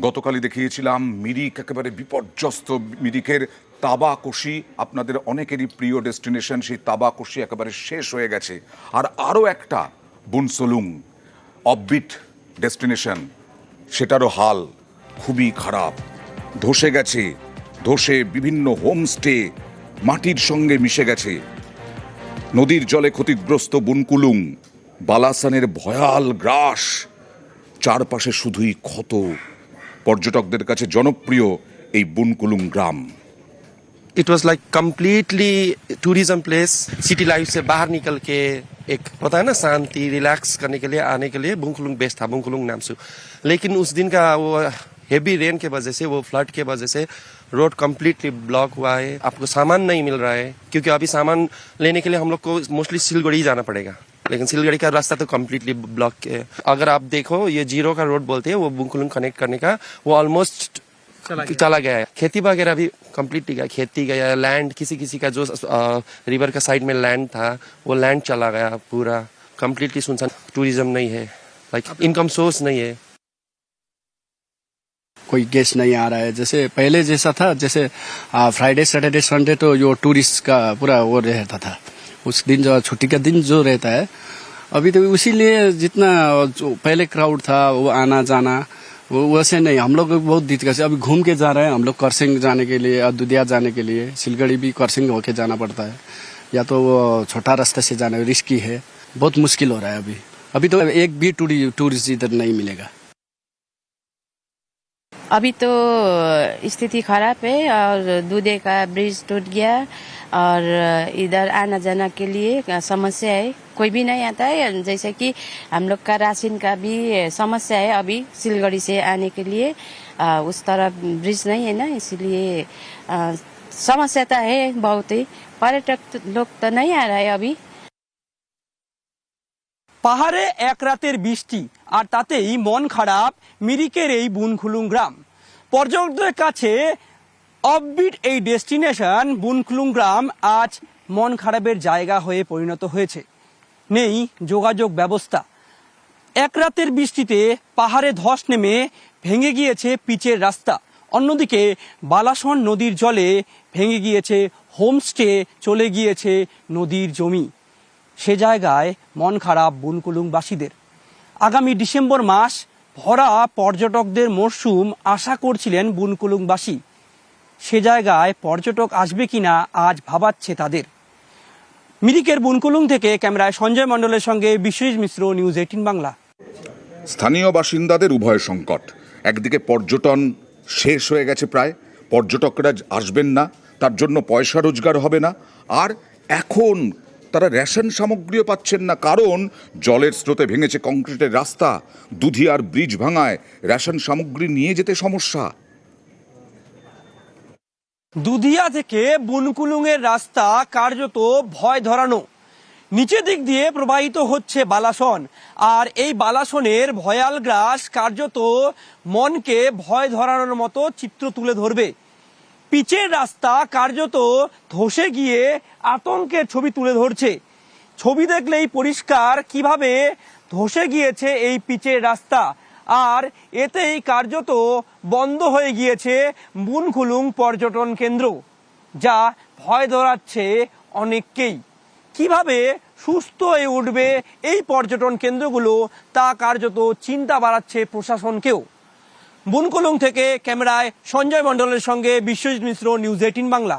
গতকালই দেখিয়েছিলাম মিরিক, একেবারে বিপর্যস্ত মিরিকের তাবাকশি। আপনাদের অনেকেরই প্রিয় ডেস্টিনেশন, সেই তাবাকশি একেবারে শেষ হয়ে গেছে। আর আরও একটা বুনসলুং অববিট ডেস্টিনেশন, সেটারও হাল খুবই খারাপ। ধসে গেছে, ধসে বিভিন্ন হোমস্টে মাটির সঙ্গে মিশে গেছে। নদীর জলে ক্ষতিগ্রস্ত বুনকুলুং, বালাসানের ভয়াল গ্রাস, চারপাশে শুধুই ক্ষত। পর্যটকদের কাছে জনপ্রিয় এই বুনকুলুং গ্রাম it was like completely tourism place city life से बाहर निकल के एक होता है ना शांति रिलैक्स करने के लिए आने के लिए बुंगकुलुंग बेस्ट था बुंगकुलुंग नाम से लेकिन उस दिन का वो हेवी रेन के वजह से वो फ्लड के वजह से रोड कम्प्लीटली ब्लॉक हुआ है आपको सामान नहीं मिल रहा है क्योंकि अभी सामान लेने के लिए हम लोग को मोस्टली सिलगुड़ी जाना पड़ेगा लेकिन सिलगड़ी का रास्ता तो कम्प्लीटली ब्लॉक है। अगर आप देखो ये ज़ीरो का रोड बोलते हैं वो बुंगकुलुंग कनेक्ट करने का वो ऑलमोस्ट चला गया। है। खेती वगैरह भी कम्प्लीटली गया खेती गया लैंड किसी किसी का जो आ, रिवर का साइड में लैंड था वो लैंड चला गया पूरा। कम्प्लीटली सुनसान टूरिज़्म नहीं है। लाइक इनकम सोर्स नहीं है। कोई गेस्ट नहीं आ रहा है। जैसे पहले जैसा था जैसे फ्राइडे सैटरडे संडे तो जो टूरिस्ट का पूरा वो रहता था। उस दिन जो छुट्टी का दिन जो रहता है अभी तो उसीलिए जितना जो पहले क्राउड था, वो आना जाना वो वैसे नहीं। हम लोग बहुत दिक्कत से अभी घूम के जा रहे हैं। हम लोग करसिंग जाने के लिए दुधिया जाने के लिए सिलगढ़ी भी करसिंग होके जाना पड़ता है। या तो वो छोटा रास्ते से जाना रिस्की है। बहुत मुश्किल हो रहा है अभी। अभी तो एक भी टूरी टूरिस्ट इधर नहीं मिलेगा। अभी तो स्थिति खराब है और दूधे का ब्रिज टूट गया और इधर आना जाना के लिए समस्या है। कोई भी नहीं आता है। जैसे कि हम लोग का राशन का भी समस्या है अभी सिलगड़ी से आने के लिए। उस तरफ ब्रिज नहीं है ना इसीलिए समस्या तो है बहुत पर्यटक लोग तो नहीं आ रहा है अभी। পাহাড়ে এক রাতের বৃষ্টি, আর তাতেই মন খারাপ, মিরিকের এই বুনখুলুং গ্রাম। পর্যটকদের কাছে অফবিট এই ডেস্টিনেশন বুনখুলুং গ্রাম আজ মন খারাপের জায়গা হয়ে পরিণত হয়েছে। নেই যোগাযোগ ব্যবস্থা। এক রাতের বৃষ্টিতে পাহাড়ে ধস নেমে ভেঙে গিয়েছে পিচের রাস্তা। অন্যদিকে বালাসন নদীর জলে ভেঙে গিয়েছে হোমস্টে চলে গিয়েছে নদীর জমি। সে জায়গায় মন খারাপ, বুনকুলুংবাসীদের। আগামী ডিসেম্বর মাস ভরা পর্যটকদের মরশুম আশা করছিলেন বুনকুলুংবাসী। সে জায়গায় পর্যটক আসবে কিনা আজ ভাবাচ্ছে তাদের। মিরিকের বুনকুলুং থেকে ক্যামেরায় সঞ্জয় মণ্ডলের সঙ্গে বিশ্বজিৎ মিশ্র, নিউজ এইটিন বাংলা। স্থানীয় বাসিন্দাদের উভয় সংকট। একদিকে পর্যটন শেষ হয়ে গেছে প্রায়, পর্যটকরা আসবেন না, তার জন্য পয়সা রোজগার হবে না, আর এখন তারা রেশন সামগ্রীও পাচ্ছেন না, কারণ জলের স্রোতে ভেঙেছে কংক্রিটের রাস্তা। দুধিয়ার ব্রিজ ভাঙায় রেশন সামগ্রী নিয়ে যেতে সমস্যা। দুধিয়া থেকে বুনকুলুং এর রাস্তা কার্যত ভয় ধরানো। নিচে দিক দিয়ে প্রবাহিত হচ্ছে বালাসন, আর এই বালাসনের ভয়াল গ্রাস কার্যত মনকে ভয় ধরানোর মতো চিত্র তুলে ধরবে। পিচের রাস্তা কার্যত ধসে গিয়ে আতঙ্কের ছবি তুলে ধরছে। ছবি দেখলেই পরিষ্কার কীভাবে ধসে গিয়েছে এই পিচের রাস্তা। আর এতেই কার্যত বন্ধ হয়ে গিয়েছে বুনখুলুং পর্যটন কেন্দ্র, যা ভয় ধরাচ্ছে অনেককেই। কীভাবে সুস্থ হয়ে উঠবে এই পর্যটন কেন্দ্রগুলো তা কার্যত চিন্তা বাড়াচ্ছে প্রশাসনকেও। বুনকুলুং থেকে ক্যামেরায় সঞ্জয় মণ্ডলের সঙ্গে বিশ্বজিৎ মিশ্র নিউজ এইটিন বাংলা।